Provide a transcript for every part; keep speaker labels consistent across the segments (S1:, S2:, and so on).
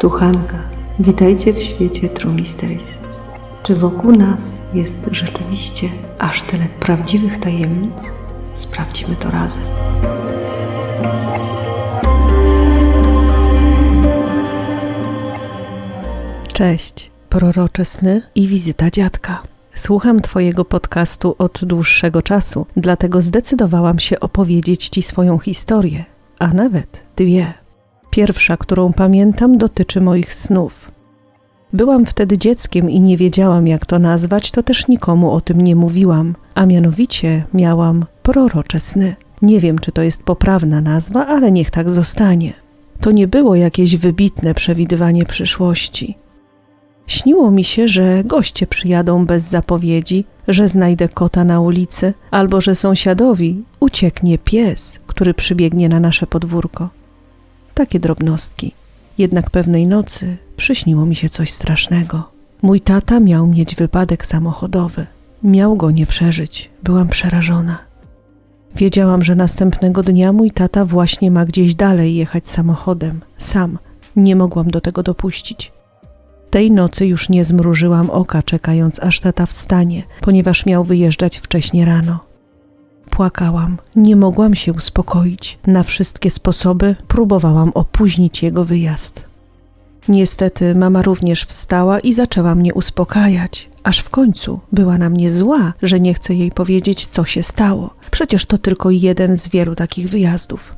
S1: Tu Hanka. Witajcie w świecie True Mysteries. Czy wokół nas jest rzeczywiście aż tyle prawdziwych tajemnic? Sprawdźmy to razem. Cześć, prorocze sny i wizyta dziadka. Słucham Twojego podcastu od dłuższego czasu, dlatego zdecydowałam się opowiedzieć Ci swoją historię, a nawet dwie. Pierwsza, którą pamiętam, dotyczy moich snów. Byłam wtedy dzieckiem i nie wiedziałam, jak to nazwać, to też nikomu o tym nie mówiłam, a mianowicie miałam prorocze sny. Nie wiem, czy to jest poprawna nazwa, ale niech tak zostanie. To nie było jakieś wybitne przewidywanie przyszłości. Śniło mi się, że goście przyjadą bez zapowiedzi, że znajdę kota na ulicy, albo że sąsiadowi ucieknie pies, który przybiegnie na nasze podwórko. Takie drobnostki. Jednak pewnej nocy przyśniło mi się coś strasznego. Mój tata miał mieć wypadek samochodowy. Miał go nie przeżyć. Byłam przerażona. Wiedziałam, że następnego dnia mój tata właśnie ma gdzieś dalej jechać samochodem. Sam. Nie mogłam do tego dopuścić. Tej nocy już nie zmrużyłam oka, czekając aż tata wstanie, ponieważ miał wyjeżdżać wcześnie rano. Płakałam, nie mogłam się uspokoić. Na wszystkie sposoby próbowałam opóźnić jego wyjazd. Niestety mama również wstała i zaczęła mnie uspokajać, aż w końcu była na mnie zła, że nie chcę jej powiedzieć, co się stało. Przecież to tylko jeden z wielu takich wyjazdów.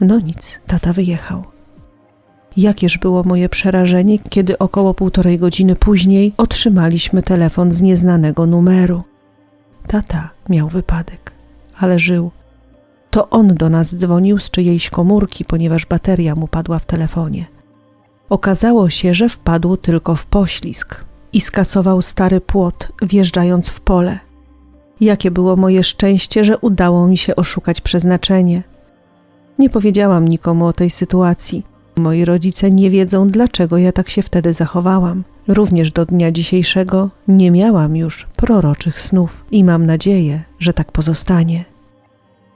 S1: No nic, tata wyjechał. Jakież było moje przerażenie, kiedy około półtorej godziny później otrzymaliśmy telefon z nieznanego numeru. Tata miał wypadek, ale żył. To on do nas dzwonił z czyjejś komórki, ponieważ bateria mu padła w telefonie. Okazało się, że wpadł tylko w poślizg i skasował stary płot, wjeżdżając w pole. Jakie było moje szczęście, że udało mi się oszukać przeznaczenie. Nie powiedziałam nikomu o tej sytuacji. Moi rodzice nie wiedzą, dlaczego ja tak się wtedy zachowałam. Również do dnia dzisiejszego nie miałam już proroczych snów i mam nadzieję, że tak pozostanie.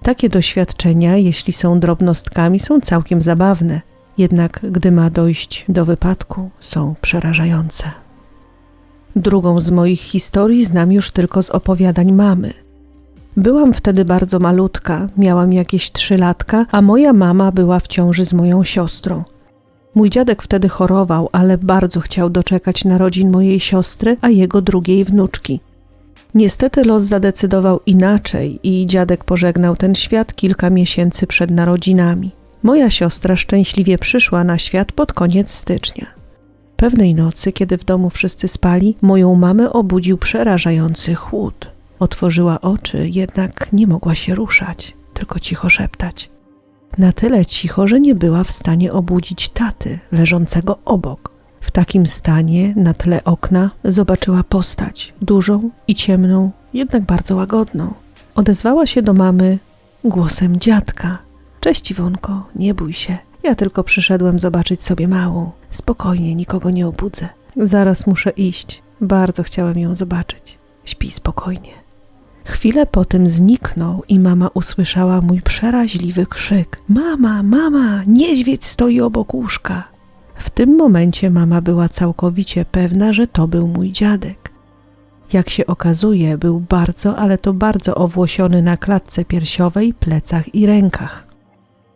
S1: Takie doświadczenia, jeśli są drobnostkami, są całkiem zabawne, jednak gdy ma dojść do wypadku, są przerażające. Drugą z moich historii znam już tylko z opowiadań mamy. Byłam wtedy bardzo malutka, miałam jakieś trzy latka, a moja mama była w ciąży z moją siostrą. Mój dziadek wtedy chorował, ale bardzo chciał doczekać narodzin mojej siostry, a jego drugiej wnuczki. Niestety los zadecydował inaczej i dziadek pożegnał ten świat kilka miesięcy przed narodzinami. Moja siostra szczęśliwie przyszła na świat pod koniec stycznia. Pewnej nocy, kiedy w domu wszyscy spali, moją mamę obudził przerażający chłód. Otworzyła oczy, jednak nie mogła się ruszać, tylko cicho szeptać. Na tyle cicho, że nie była w stanie obudzić taty leżącego obok. W takim stanie na tle okna zobaczyła postać, dużą i ciemną, jednak bardzo łagodną. Odezwała się do mamy głosem dziadka. Cześć Iwonko, nie bój się. Ja tylko przyszedłem zobaczyć sobie małą. Spokojnie, nikogo nie obudzę. Zaraz muszę iść. Bardzo chciałem ją zobaczyć. Śpi spokojnie. Chwilę potem zniknął i mama usłyszała mój przeraźliwy krzyk: Mama, mama, niedźwiedź stoi obok łóżka. W tym momencie mama była całkowicie pewna, że to był mój dziadek. Jak się okazuje, był bardzo, ale to bardzo owłosiony na klatce piersiowej, plecach i rękach.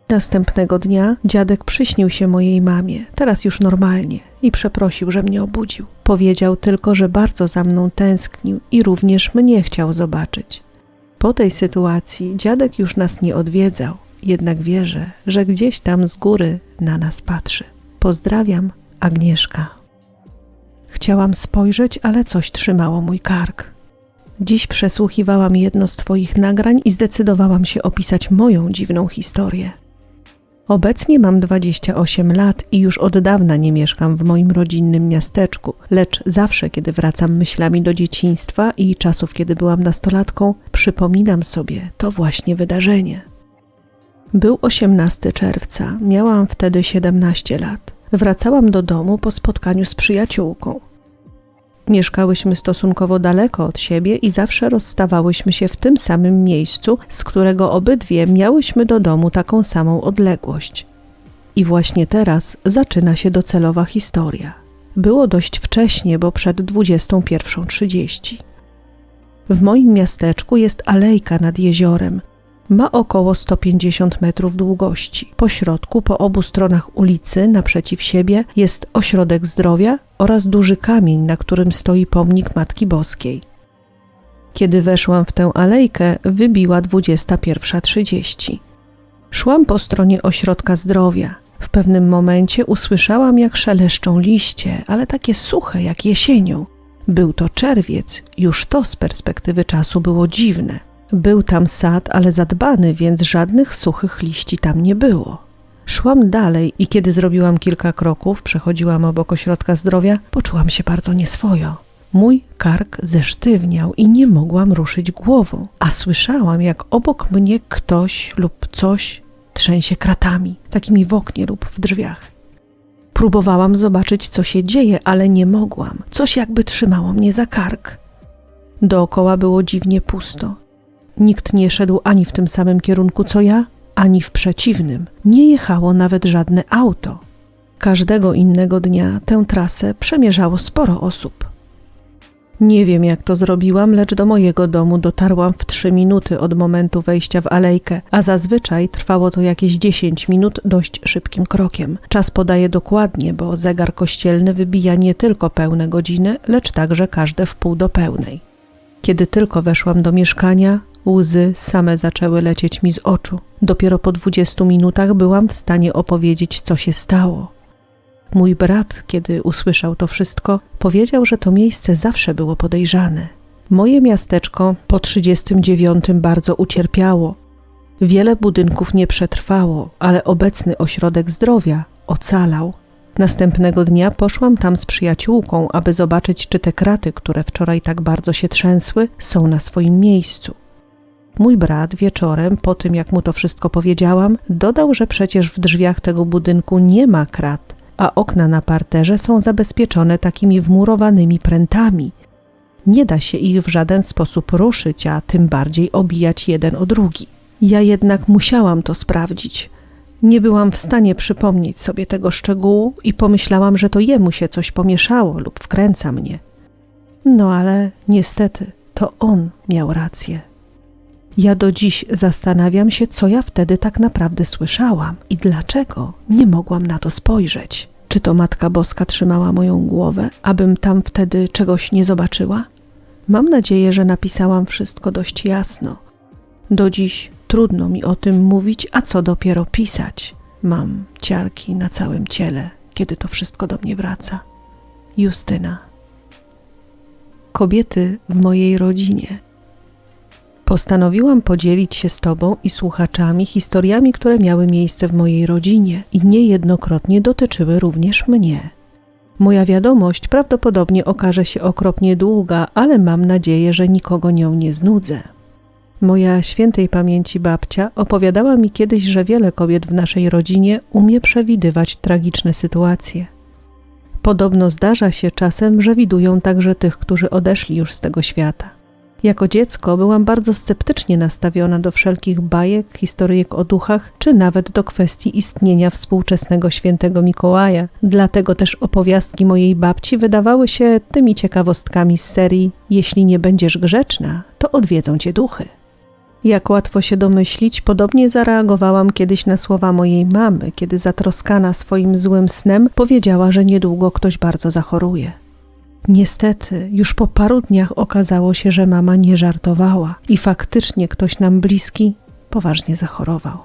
S1: Następnego dnia dziadek przyśnił się mojej mamie, teraz już normalnie, i przeprosił, że mnie obudził. Powiedział tylko, że bardzo za mną tęsknił i również mnie chciał zobaczyć. Po tej sytuacji dziadek już nas nie odwiedzał, jednak wierzę, że gdzieś tam z góry na nas patrzy. Pozdrawiam, Agnieszka. Chciałam spojrzeć, ale coś trzymało mój kark. Dziś przesłuchiwałam jedno z Twoich nagrań i zdecydowałam się opisać moją dziwną historię. Obecnie mam 28 lat i już od dawna nie mieszkam w moim rodzinnym miasteczku, lecz zawsze, kiedy wracam myślami do dzieciństwa i czasów, kiedy byłam nastolatką, przypominam sobie to właśnie wydarzenie. Był 18 czerwca, miałam wtedy 17 lat. Wracałam do domu po spotkaniu z przyjaciółką. Mieszkałyśmy stosunkowo daleko od siebie i zawsze rozstawałyśmy się w tym samym miejscu, z którego obydwie miałyśmy do domu taką samą odległość. I właśnie teraz zaczyna się docelowa historia. Było dość wcześnie, bo przed 21.30. W moim miasteczku jest alejka nad jeziorem. Ma około 150 metrów długości. Po środku, po obu stronach ulicy, naprzeciw siebie, jest ośrodek zdrowia oraz duży kamień, na którym stoi pomnik Matki Boskiej. Kiedy weszłam w tę alejkę, wybiła 21.30. Szłam po stronie ośrodka zdrowia. W pewnym momencie usłyszałam, jak szeleszczą liście, ale takie suche jak jesienią. Był to czerwiec, już to z perspektywy czasu było dziwne. Był tam sad, ale zadbany, więc żadnych suchych liści tam nie było. Szłam dalej i kiedy zrobiłam kilka kroków, przechodziłam obok ośrodka zdrowia, poczułam się bardzo nieswojo. Mój kark zesztywniał i nie mogłam ruszyć głową, a słyszałam, jak obok mnie ktoś lub coś trzęsie kratami, takimi w oknie lub w drzwiach. Próbowałam zobaczyć, co się dzieje, ale nie mogłam. Coś jakby trzymało mnie za kark. Dookoła było dziwnie pusto. Nikt nie szedł ani w tym samym kierunku co ja, ani w przeciwnym. Nie jechało nawet żadne auto. Każdego innego dnia tę trasę przemierzało sporo osób. Nie wiem, jak to zrobiłam, lecz do mojego domu dotarłam w trzy minuty od momentu wejścia w alejkę, a zazwyczaj trwało to jakieś dziesięć minut dość szybkim krokiem. Czas podaję dokładnie, bo zegar kościelny wybija nie tylko pełne godziny, lecz także każde w pół do pełnej. Kiedy tylko weszłam do mieszkania, łzy same zaczęły lecieć mi z oczu. Dopiero po dwudziestu minutach byłam w stanie opowiedzieć, co się stało. Mój brat, kiedy usłyszał to wszystko, powiedział, że to miejsce zawsze było podejrzane. Moje miasteczko po 39 bardzo ucierpiało. Wiele budynków nie przetrwało, ale obecny ośrodek zdrowia ocalał. Następnego dnia poszłam tam z przyjaciółką, aby zobaczyć, czy te kraty, które wczoraj tak bardzo się trzęsły, są na swoim miejscu. Mój brat wieczorem, po tym jak mu to wszystko powiedziałam, dodał, że przecież w drzwiach tego budynku nie ma krat, a okna na parterze są zabezpieczone takimi wmurowanymi prętami. Nie da się ich w żaden sposób ruszyć, a tym bardziej obijać jeden o drugi. Ja jednak musiałam to sprawdzić. Nie byłam w stanie przypomnieć sobie tego szczegółu i pomyślałam, że to jemu się coś pomieszało lub wkręca mnie. No ale niestety to on miał rację. Ja do dziś zastanawiam się, co ja wtedy tak naprawdę słyszałam i dlaczego nie mogłam na to spojrzeć. Czy to Matka Boska trzymała moją głowę, abym tam wtedy czegoś nie zobaczyła? Mam nadzieję, że napisałam wszystko dość jasno. Do dziś trudno mi o tym mówić, a co dopiero pisać. Mam ciarki na całym ciele, kiedy to wszystko do mnie wraca. Justyna. Kobiety w mojej rodzinie Postanowiłam podzielić się z Tobą i słuchaczami historiami, które miały miejsce w mojej rodzinie i niejednokrotnie dotyczyły również mnie. Moja wiadomość prawdopodobnie okaże się okropnie długa, ale mam nadzieję, że nikogo nią nie znudzę. Moja świętej pamięci babcia opowiadała mi kiedyś, że wiele kobiet w naszej rodzinie umie przewidywać tragiczne sytuacje. Podobno zdarza się czasem, że widują także tych, którzy odeszli już z tego świata. Jako dziecko byłam bardzo sceptycznie nastawiona do wszelkich bajek, historyjek o duchach, czy nawet do kwestii istnienia współczesnego świętego Mikołaja. Dlatego też opowiastki mojej babci wydawały się tymi ciekawostkami z serii Jeśli nie będziesz grzeczna, to odwiedzą cię duchy. Jak łatwo się domyślić, podobnie zareagowałam kiedyś na słowa mojej mamy, kiedy zatroskana swoim złym snem powiedziała, że niedługo ktoś bardzo zachoruje. Niestety, już po paru dniach okazało się, że mama nie żartowała i faktycznie ktoś nam bliski poważnie zachorował.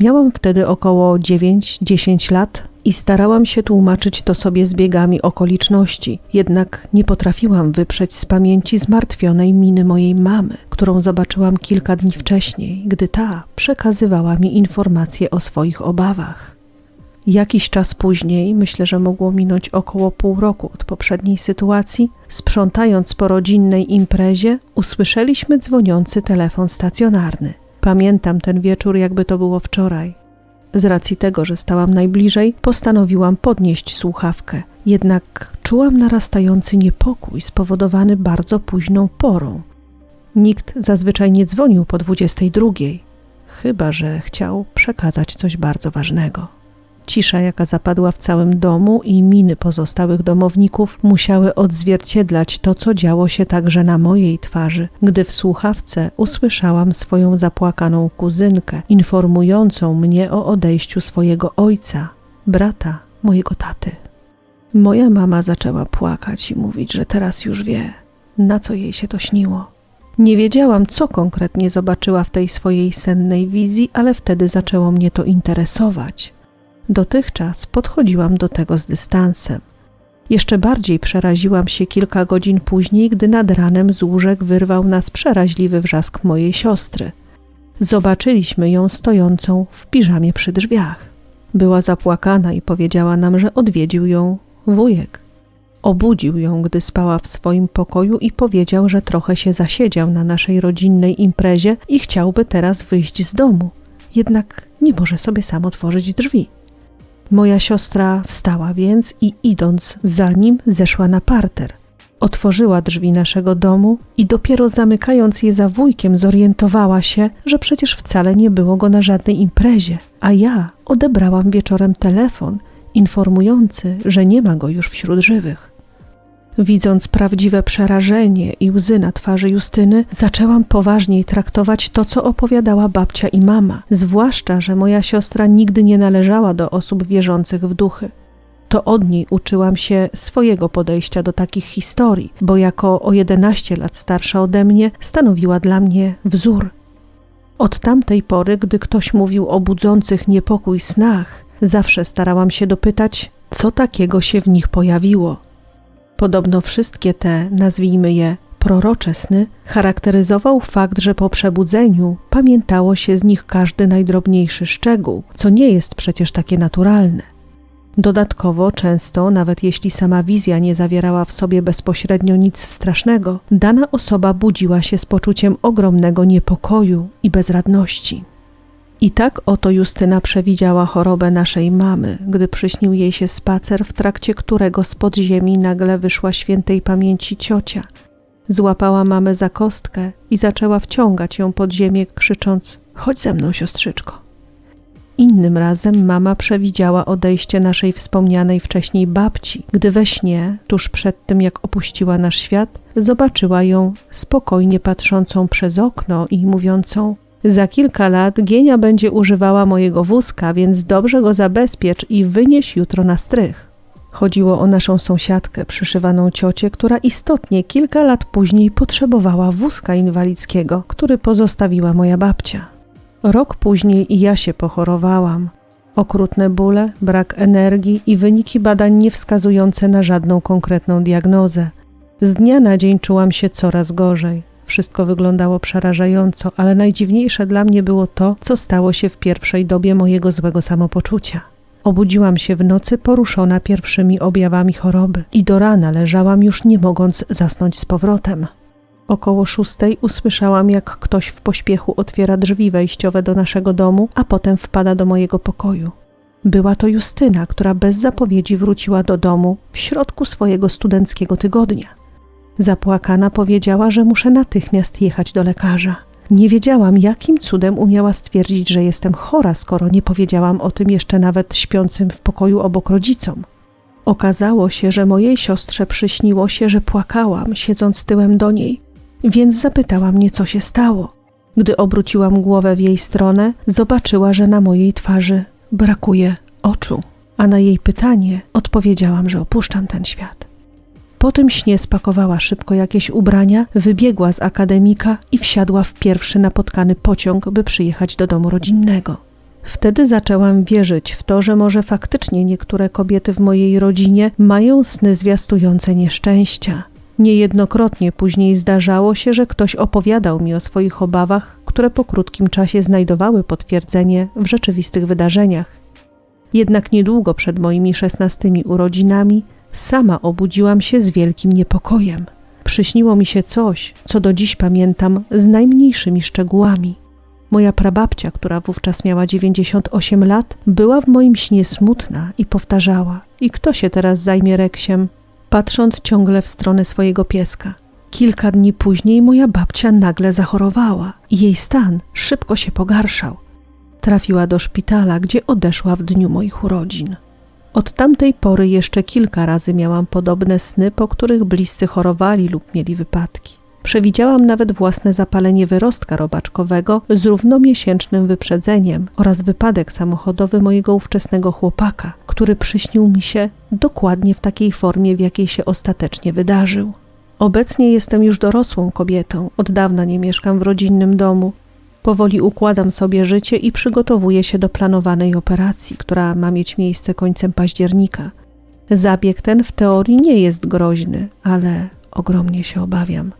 S1: Miałam wtedy około 9-10 lat i starałam się tłumaczyć to sobie zbiegami okoliczności, jednak nie potrafiłam wyprzeć z pamięci zmartwionej miny mojej mamy, którą zobaczyłam kilka dni wcześniej, gdy ta przekazywała mi informacje o swoich obawach. Jakiś czas później, myślę, że mogło minąć około pół roku od poprzedniej sytuacji, sprzątając po rodzinnej imprezie, usłyszeliśmy dzwoniący telefon stacjonarny. Pamiętam ten wieczór, jakby to było wczoraj. Z racji tego, że stałam najbliżej, postanowiłam podnieść słuchawkę. Jednak czułam narastający niepokój spowodowany bardzo późną porą. Nikt zazwyczaj nie dzwonił po 22, chyba że chciał przekazać coś bardzo ważnego. Cisza, jaka zapadła w całym domu i miny pozostałych domowników musiały odzwierciedlać to, co działo się także na mojej twarzy, gdy w słuchawce usłyszałam swoją zapłakaną kuzynkę, informującą mnie o odejściu swojego ojca, brata mojego taty. Moja mama zaczęła płakać i mówić, że teraz już wie, na co jej się to śniło. Nie wiedziałam, co konkretnie zobaczyła w tej swojej sennej wizji, ale wtedy zaczęło mnie to interesować. Dotychczas podchodziłam do tego z dystansem. Jeszcze bardziej przeraziłam się kilka godzin później, gdy nad ranem z łóżek wyrwał nas przeraźliwy wrzask mojej siostry. Zobaczyliśmy ją stojącą w piżamie przy drzwiach. Była zapłakana i powiedziała nam, że odwiedził ją wujek. Obudził ją, gdy spała w swoim pokoju i powiedział, że trochę się zasiedział na naszej rodzinnej imprezie i chciałby teraz wyjść z domu. Jednak nie może sobie sam otworzyć drzwi. Moja siostra wstała więc i idąc za nim zeszła na parter. Otworzyła drzwi naszego domu i dopiero zamykając je za wujkiem zorientowała się, że przecież wcale nie było go na żadnej imprezie, a ja odebrałam wieczorem telefon informujący, że nie ma go już wśród żywych. Widząc prawdziwe przerażenie i łzy na twarzy Justyny, zaczęłam poważniej traktować to, co opowiadała babcia i mama, zwłaszcza, że moja siostra nigdy nie należała do osób wierzących w duchy. To od niej uczyłam się swojego podejścia do takich historii, bo jako o 11 lat starsza ode mnie stanowiła dla mnie wzór. Od tamtej pory, gdy ktoś mówił o budzących niepokój snach, zawsze starałam się dopytać, co takiego się w nich pojawiło. Podobno wszystkie te, nazwijmy je, prorocze sny charakteryzował fakt, że po przebudzeniu pamiętało się z nich każdy najdrobniejszy szczegół, co nie jest przecież takie naturalne. Dodatkowo często, nawet jeśli sama wizja nie zawierała w sobie bezpośrednio nic strasznego, dana osoba budziła się z poczuciem ogromnego niepokoju i bezradności. I tak oto Justyna przewidziała chorobę naszej mamy, gdy przyśnił jej się spacer, w trakcie którego z podziemi nagle wyszła świętej pamięci ciocia. Złapała mamę za kostkę i zaczęła wciągać ją pod ziemię, krzycząc: Chodź ze mną, siostrzyczko. Innym razem mama przewidziała odejście naszej wspomnianej wcześniej babci, gdy we śnie, tuż przed tym jak opuściła nasz świat, zobaczyła ją spokojnie patrzącą przez okno i mówiącą: za kilka lat Gienia będzie używała mojego wózka, więc dobrze go zabezpiecz i wynieś jutro na strych. Chodziło o naszą sąsiadkę, przyszywaną ciocię, która istotnie kilka lat później potrzebowała wózka inwalidzkiego, który pozostawiła moja babcia. Rok później i ja się pochorowałam. Okrutne bóle, brak energii i wyniki badań nie wskazujące na żadną konkretną diagnozę. Z dnia na dzień czułam się coraz gorzej. Wszystko wyglądało przerażająco, ale najdziwniejsze dla mnie było to, co stało się w pierwszej dobie mojego złego samopoczucia. Obudziłam się w nocy poruszona pierwszymi objawami choroby i do rana leżałam już nie mogąc zasnąć z powrotem. Około szóstej usłyszałam, jak ktoś w pośpiechu otwiera drzwi wejściowe do naszego domu, a potem wpada do mojego pokoju. Była to Justyna, która bez zapowiedzi wróciła do domu w środku swojego studenckiego tygodnia. Zapłakana powiedziała, że muszę natychmiast jechać do lekarza. Nie wiedziałam, jakim cudem umiała stwierdzić, że jestem chora, skoro nie powiedziałam o tym jeszcze nawet śpiącym w pokoju obok rodzicom. Okazało się, że mojej siostrze przyśniło się, że płakałam, siedząc tyłem do niej, więc zapytała mnie, co się stało. Gdy obróciłam głowę w jej stronę, zobaczyła, że na mojej twarzy brakuje oczu, a na jej pytanie odpowiedziałam, że opuszczam ten świat. Po tym śnie spakowała szybko jakieś ubrania, wybiegła z akademika i wsiadła w pierwszy napotkany pociąg, by przyjechać do domu rodzinnego. Wtedy zaczęłam wierzyć w to, że może faktycznie niektóre kobiety w mojej rodzinie mają sny zwiastujące nieszczęścia. Niejednokrotnie później zdarzało się, że ktoś opowiadał mi o swoich obawach, które po krótkim czasie znajdowały potwierdzenie w rzeczywistych wydarzeniach. Jednak niedługo przed moimi szesnastymi urodzinami Sama obudziłam się z wielkim niepokojem. Przyśniło mi się coś, co do dziś pamiętam z najmniejszymi szczegółami. Moja prababcia, która wówczas miała 98 lat, była w moim śnie smutna i powtarzała: I kto się teraz zajmie Reksiem? Patrząc ciągle w stronę swojego pieska. Kilka dni później moja babcia nagle zachorowała i jej stan szybko się pogarszał. trafiła do szpitala, gdzie odeszła w dniu moich urodzin. Od tamtej pory jeszcze kilka razy miałam podobne sny, po których bliscy chorowali lub mieli wypadki. Przewidziałam nawet własne zapalenie wyrostka robaczkowego z równomiesięcznym wyprzedzeniem oraz wypadek samochodowy mojego ówczesnego chłopaka, który przyśnił mi się dokładnie w takiej formie, w jakiej się ostatecznie wydarzył. Obecnie jestem już dorosłą kobietą, od dawna nie mieszkam w rodzinnym domu. Powoli układam sobie życie i przygotowuję się do planowanej operacji, która ma mieć miejsce końcem października. Zabieg ten w teorii nie jest groźny, ale ogromnie się obawiam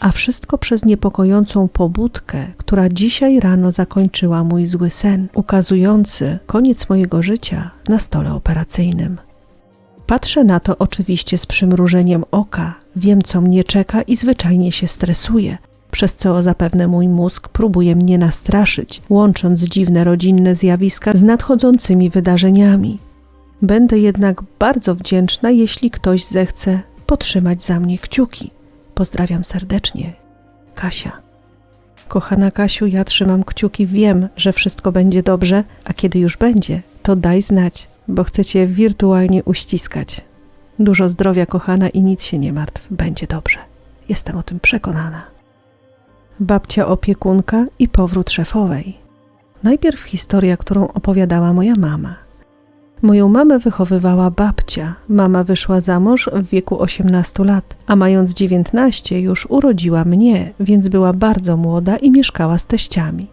S1: a wszystko przez niepokojącą pobudkę, która dzisiaj rano zakończyła mój zły sen, ukazujący koniec mojego życia na stole operacyjnym. Patrzę na to oczywiście z przymrużeniem oka, wiem co mnie czeka i zwyczajnie się stresuję, przez co zapewne mój mózg próbuje mnie nastraszyć, łącząc dziwne rodzinne zjawiska z nadchodzącymi wydarzeniami. Będę jednak bardzo wdzięczna, jeśli ktoś zechce potrzymać za mnie kciuki. Pozdrawiam serdecznie. Kasia. Kochana Kasiu, ja trzymam kciuki, wiem, że wszystko będzie dobrze, a kiedy już będzie, to daj znać, bo chcę cię wirtualnie uściskać. Dużo zdrowia, kochana, i nic się nie martw, będzie dobrze. Jestem o tym przekonana. Babcia opiekunka i powrót szefowej. Najpierw historia, którą opowiadała moja mama. Moją mamę wychowywała babcia. Mama wyszła za mąż w wieku 18 lat, a mając 19 już urodziła mnie, więc była bardzo młoda i mieszkała z teściami.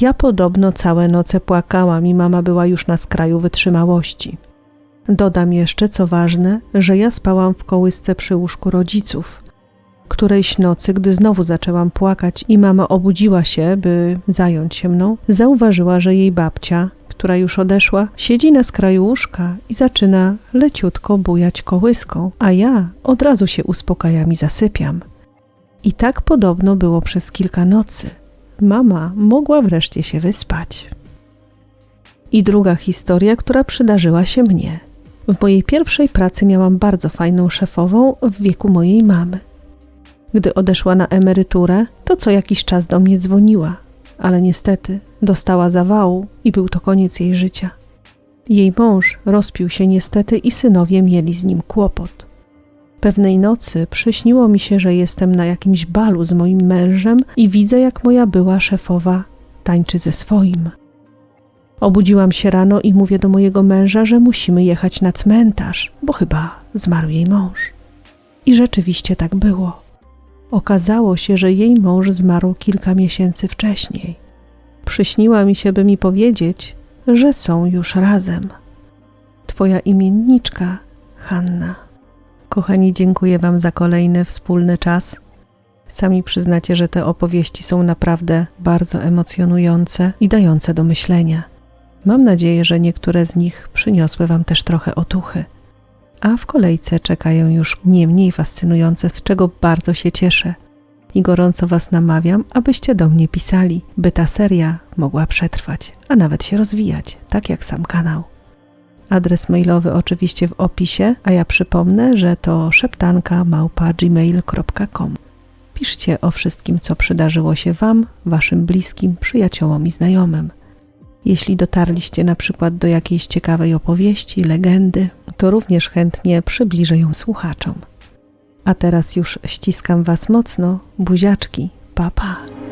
S1: Ja podobno całe noce płakałam i mama była już na skraju wytrzymałości. Dodam jeszcze, co ważne, że ja spałam w kołysce przy łóżku rodziców. Którejś nocy, gdy znowu zaczęłam płakać i mama obudziła się, by zająć się mną, zauważyła, że jej babcia, która już odeszła, siedzi na skraju łóżka i zaczyna leciutko bujać kołyską, a ja od razu się uspokajam i zasypiam. I tak podobno było przez kilka nocy. Mama mogła wreszcie się wyspać. I druga historia, która przydarzyła się mnie. W mojej pierwszej pracy miałam bardzo fajną szefową w wieku mojej mamy. Gdy odeszła na emeryturę, to co jakiś czas do mnie dzwoniła, ale niestety dostała zawału i był to koniec jej życia. Jej mąż rozpił się niestety i synowie mieli z nim kłopot. Pewnej nocy przyśniło mi się, że jestem na jakimś balu z moim mężem i widzę, jak moja była szefowa tańczy ze swoim. Obudziłam się rano i mówię do mojego męża, że musimy jechać na cmentarz, bo chyba zmarł jej mąż. I rzeczywiście tak było. Okazało się, że jej mąż zmarł kilka miesięcy wcześniej. Przyśniła mi się, by mi powiedzieć, że są już razem. Twoja imienniczka, Hanna. Kochani, dziękuję Wam za kolejny wspólny czas. Sami przyznacie, że te opowieści są naprawdę bardzo emocjonujące i dające do myślenia. Mam nadzieję, że niektóre z nich przyniosły Wam też trochę otuchy a w kolejce czekają już nie mniej fascynujące, z czego bardzo się cieszę. I gorąco Was namawiam, abyście do mnie pisali, by ta seria mogła przetrwać, a nawet się rozwijać, tak jak sam kanał. Adres mailowy oczywiście w opisie, a ja przypomnę, że to szeptanka małpa.gmail.com. Piszcie o wszystkim, co przydarzyło się Wam, Waszym bliskim, przyjaciołom i znajomym. Jeśli dotarliście na przykład do jakiejś ciekawej opowieści, legendy, to również chętnie przybliżę ją słuchaczom. A teraz już ściskam Was mocno, buziaczki, papa. Pa.